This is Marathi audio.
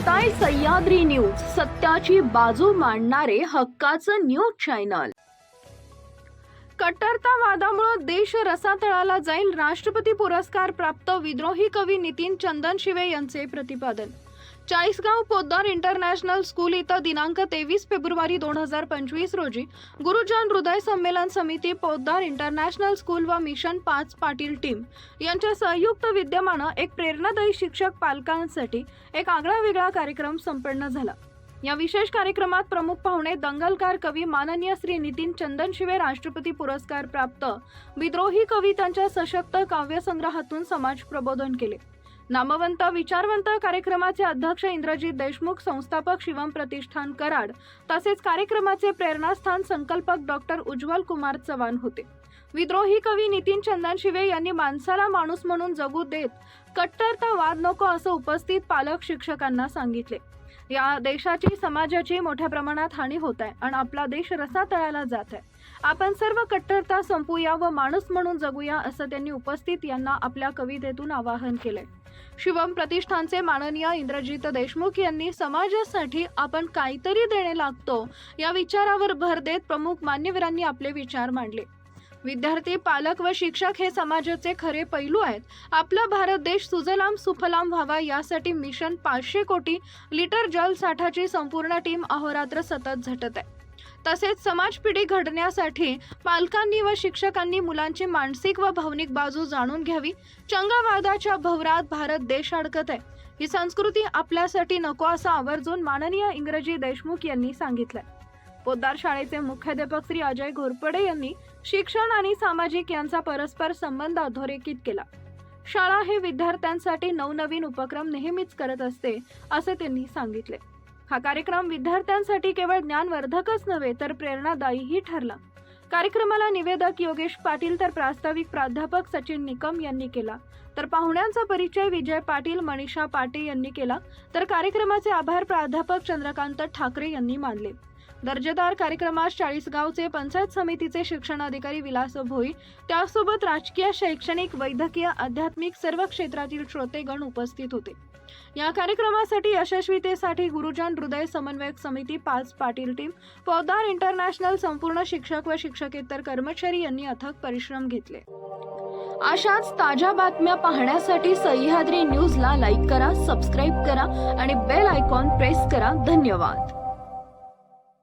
पाहताय सह्याद्री न्यूज. सत्याची बाजू मांडणारे हक्काचं न्यूज चॅनल. कट्टरतावादामुळे देश रसातळाला जाईल राष्ट्रपती पुरस्कार प्राप्त विद्रोही कवी नितीन चंदन शिवे यांचे प्रतिपादन. चाळीसगाव पोद्दार इंटरनॅशनल स्कूल इथं दिनांक तेवीस फेब्रुवारी दोन हजार पंचवीस रोजी गुरुजन हृदय संमेलन समिती पोद्दार इंटरनॅशनल स्कूल व मिशन पाच पाटील टीम यांच्या संयुक्त विद्यमानं एक प्रेरणादायी शिक्षक पालकांसाठी एक आगळा वेगळा कार्यक्रम संपन्न झाला. या विशेष कार्यक्रमात प्रमुख पाहुणे दंगलकार कवी माननीय श्री नितीन चंदनशिवे राष्ट्रपती पुरस्कार प्राप्त विद्रोही कवी त्यांच्या सशक्त काव्यसंग्रहातून समाज प्रबोधन केले. नामवंत विचारवंत कार्यक्रमाचे अध्यक्ष इंद्रजित देशमुख संस्थापक शिवम प्रतिष्ठान कराड तसेच कार्यक्रमाचे प्रेरणास्थान संकल्पक डॉक्टर उज्ज्वल कुमार चव्हाण होते. विद्रोही कवी नितीन चंदनशिवे यांनी माणसाला माणूस म्हणून जगू देत कट्टरता वाद नको असं उपस्थित पालक शिक्षकांना सांगितले. या देशाची समाजाची मोठ्या प्रमाणात हानी होत आहे आणि आपला देश रसातळाला जात आहे. आपण सर्व कट्टरता संपूया व माणूस म्हणून जगूया असं त्यांनी उपस्थित यांना आपल्या कवितेतून आवाहन केलंय. शिवम प्रतिष्ठानचे माननीय इंद्रजित देशमुख यांनी समाजासाठी आपण काहीतरी देणे लागतो या विचारावर भर देत प्रमुख मान्यवरांनी आपले विचार मांडले. विद्यार्थी पालक व शिक्षक हे समाजाचे खरे पैलू आहेत. आपला भारत देश सुजलाम सुफलाम व्हावा यासाठी मिशन पाचशे कोटी लिटर जल साठाची संपूर्ण टीम अहोरात्र सतत झटत आहे. तसेच समाज पिढी घडण्यासाठी पालकांनी व शिक्षकांनी मुलांची मानसिक व भावनिक बाजू जाणून घ्यावी. चंगावादाच्या भवरात भारत देश अडकत आहे. ही संस्कृती आपल्यासाठी नको असं आवर्जून माननीय इंग्रजी देशमुख यांनी सांगितलंय. पोद्दार शाळेचे मुख्याध्यापक श्री अजय घोरपडे यांनी शिक्षण आणि सामाजिक यांचा परस्पर संबंध अधोरेखित केला. शाळा हे विद्यार्थ्यांसाठी नवनवीन उपक्रम नेहमीच करत असते असे त्यांनी सांगितले. हा कार्यक्रम विद्यार्थ्यांसाठी केवळ ज्ञानवर्धकच नव्हे तर प्रेरणादायीही ठरला. कार्यक्रमाला निवेदक योगेश पाटील तर प्रास्ताविक प्राध्यापक सचिन निकम यांनी केला. तर पाहुण्यांचा परिचय विजय पाटील मनीषा पाटे यांनी केला. तर कार्यक्रमाचे आभार प्राध्यापक चंद्रकांत ठाकरे यांनी मानले. दर्जेदार कार्यक्रमात चाळीसगावचे पंचायत समितीचे शिक्षण अधिकारी विलास भोई त्यासोबत राजकीय शैक्षणिक वैद्यकीय आध्यात्मिक सर्व क्षेत्रातील श्रोतेगण उपस्थित होते. या कार्यक्रमासाठी यशस्वीतेसाठी गुरुजन हृदय समन्वयक समिती पाच पाटील टीम पौदार इंटरनॅशनल संपूर्ण शिक्षक व शिक्षकेतर कर्मचारी यांनी अथक परिश्रम घेतले. अशाच ताज्या बातम्या पाहण्यासाठी सह्याद्री न्यूजला लाईक करा सबस्क्राईब करा आणि बेल आयकॉन प्रेस करा. धन्यवाद.